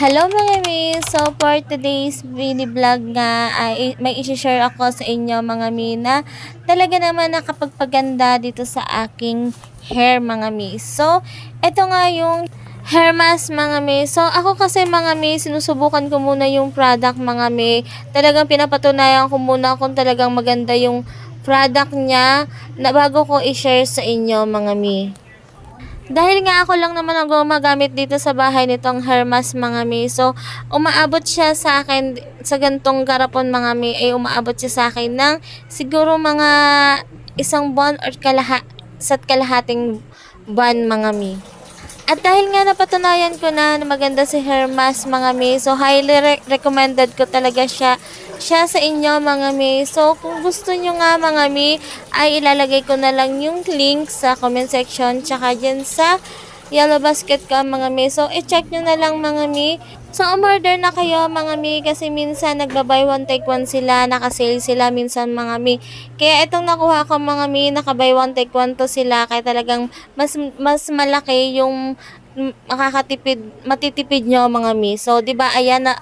Hello mga mi! So for today's mini vlog nga ay may i-share ako sa inyo mga mi na talaga naman nakapagpaganda dito sa aking hair mga mi. So ito nga yung hair mask mga mi. So ako kasi mga mi sinusubukan ko muna yung product mga mi. Talagang pinapatunayan ko muna kung talagang maganda yung product niya na bago ko i-share sa inyo mga mi. Dahil nga ako lang naman ang gumagamit dito sa bahay nitong hair mask mga mi. So, umaabot siya sa akin sa gantong garapon mga mi. Ay umaabot siya sa akin ng siguro mga isang buwan or kalaha, sa kalahating buwan mga mi. At dahil nga napatunayan ko na maganda si hair mask mga mi. So, highly re- recommended ko talaga siya siya sa inyo mga mi. So, kung gusto nyo nga mga mi, ay ilalagay ko na lang yung link sa comment section tsaka dyan sa yellow basket ko mga mi. So, i-check nyo na lang mga mi. So, umorder na kayo mga mi kasi minsan nagba-buy one take one sila, nakasale sila minsan mga mi. Kaya itong nakuha ko mga mi, naka-buy one take one to sila kaya talagang mas mas malaki yung makakatipid, matitipid nyo mga mi. So, di ba, ayan na,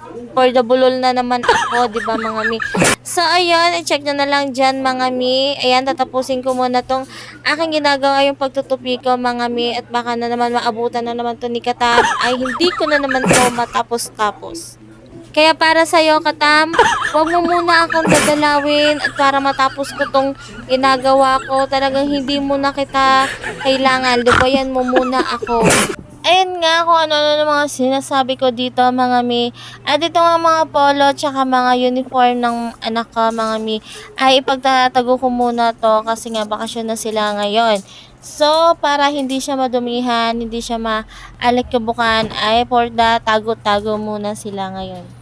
bulol na naman ako, di ba mga mi. So, ayun, i-check nyo na lang dyan mga mi. Ayan, tatapusin ko muna tong aking ginagawa yung pagtutupi ko mga mi. At baka na naman maabutan na naman to ni Katab. Ay, hindi ko na naman to matapos-tapos. Kaya para sa iyo, Katam, huwag mo muna akong dadalawin at para matapos ko tong ginagawa ko, talagang hindi mo na kita kailangan. Lubayan mo muna ako. Ayun nga kung ano-ano mga sinasabi ko dito mga mi. At ito nga mga polo tsaka mga uniform ng anak ko mga mi. Ay ipagtatago ko muna to kasi nga bakasyon na sila ngayon. So, para hindi siya madumihan, hindi siya maalikkabukan, ay for the tago-tago muna sila ngayon.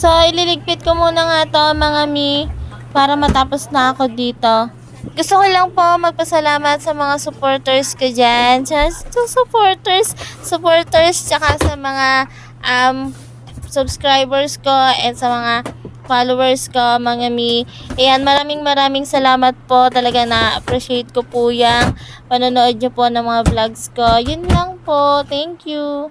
So, ililigpit ko muna nga to mga mi para matapos na ako dito. Gusto ko lang po magpasalamat sa mga supporters ko dyan. Just sa supporters, supporters, tsaka sa mga um, subscribers ko and sa mga followers ko, mga mi. Ayan, maraming maraming salamat po. Talaga na-appreciate ko po yung panonood nyo po ng mga vlogs ko. Yun lang po. Thank you.